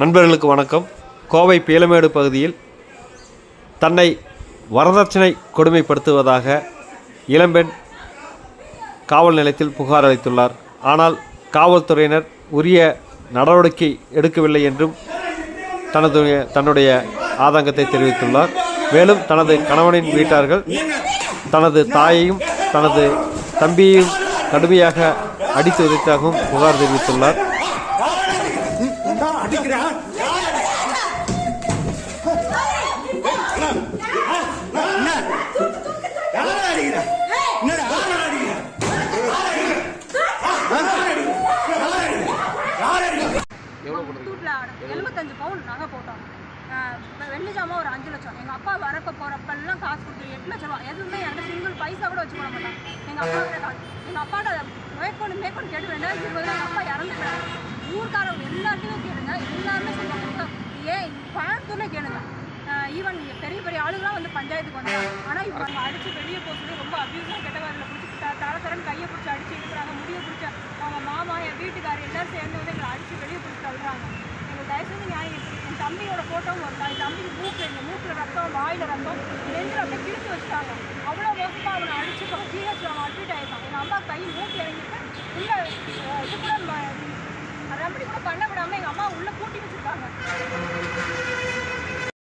நண்பர்களுக்கு வணக்கம். கோவை பீலமேடு பகுதியில் தன்னை வரதட்சணை கொடுமைப்படுத்துவதாக இளம்பெண் காவல் நிலையத்தில் புகார் அளித்துள்ளார். ஆனால் காவல்துறையினர் உரிய நடவடிக்கை எடுக்கவில்லை என்றும் தனது தன்னுடைய ஆதங்கத்தை தெரிவித்துள்ளார். மேலும் தனது கணவனின் வீட்டார்கள் தனது தாயையும் தனது தம்பியையும் கடுமையாக அடித்து உதைத்தாகவும் புகார் தெரிவித்துள்ளார். அடிக்கிறான் யாரை அடிக்கிறா. என்னடா யாரை அடிக்கிறா முத்தூட்டில் எழுபத்தஞ்சு பவுன் நகை போட்டோம் வெள்ளி ஜாமான் ஒரு அஞ்சு லட்சம். எங்கள் அப்பா வரப்ப போகிறப்பெல்லாம் காசு கொடுத்து எட்டு லட்சம் ரூபா. எதுவுமே என்கிட்ட சிங்கிள் பைசா கூட வச்சு போட மாட்டாங்க. எங்கள் அப்பா காசு. எங்கள் அப்பாட்ட மேற்கொண்டு மேற்கொண்டு கேட்டு இருபதுல எங்கள் அப்பா இறந்து எல்லாருமே சொல்லுவாங்க ஏன்? கோயம்புத்தூர்ல கேளுங்க. ஈவன் பெரிய பெரிய ஆளுகளாம் வந்து பஞ்சாயத்துக்கு வந்தாங்க. ஆனால் இப்போ அவங்க அடிச்சு வெளியே போகிறது ரொம்ப அபியூஸாக கெட்ட வரல பிடிச்சி த தர கையை பிடிச்சி அடிச்சு எடுக்கிறாங்க முடிய பிடிச்ச அவங்க மாமா என் வீட்டுக்காரர் எல்லாம் சேர்ந்து வந்து எங்களை அடிச்சு வெளியே பிடிச்சி தள்ளுறாங்க. எங்கள் தயவுசெய்து நியாயம் என் தம்பியோட ஃபோட்டோவும் வருதா என் தம்பிக்கு மூக்கு எங்கள் மூக்கில் ரத்தம் வாயில் ரத்தம் நெஞ்சில் அப்படியே கிழிச்சு வச்சுட்டாங்க. கூட எங்கள் அம்மா உள்ளே கூட்டி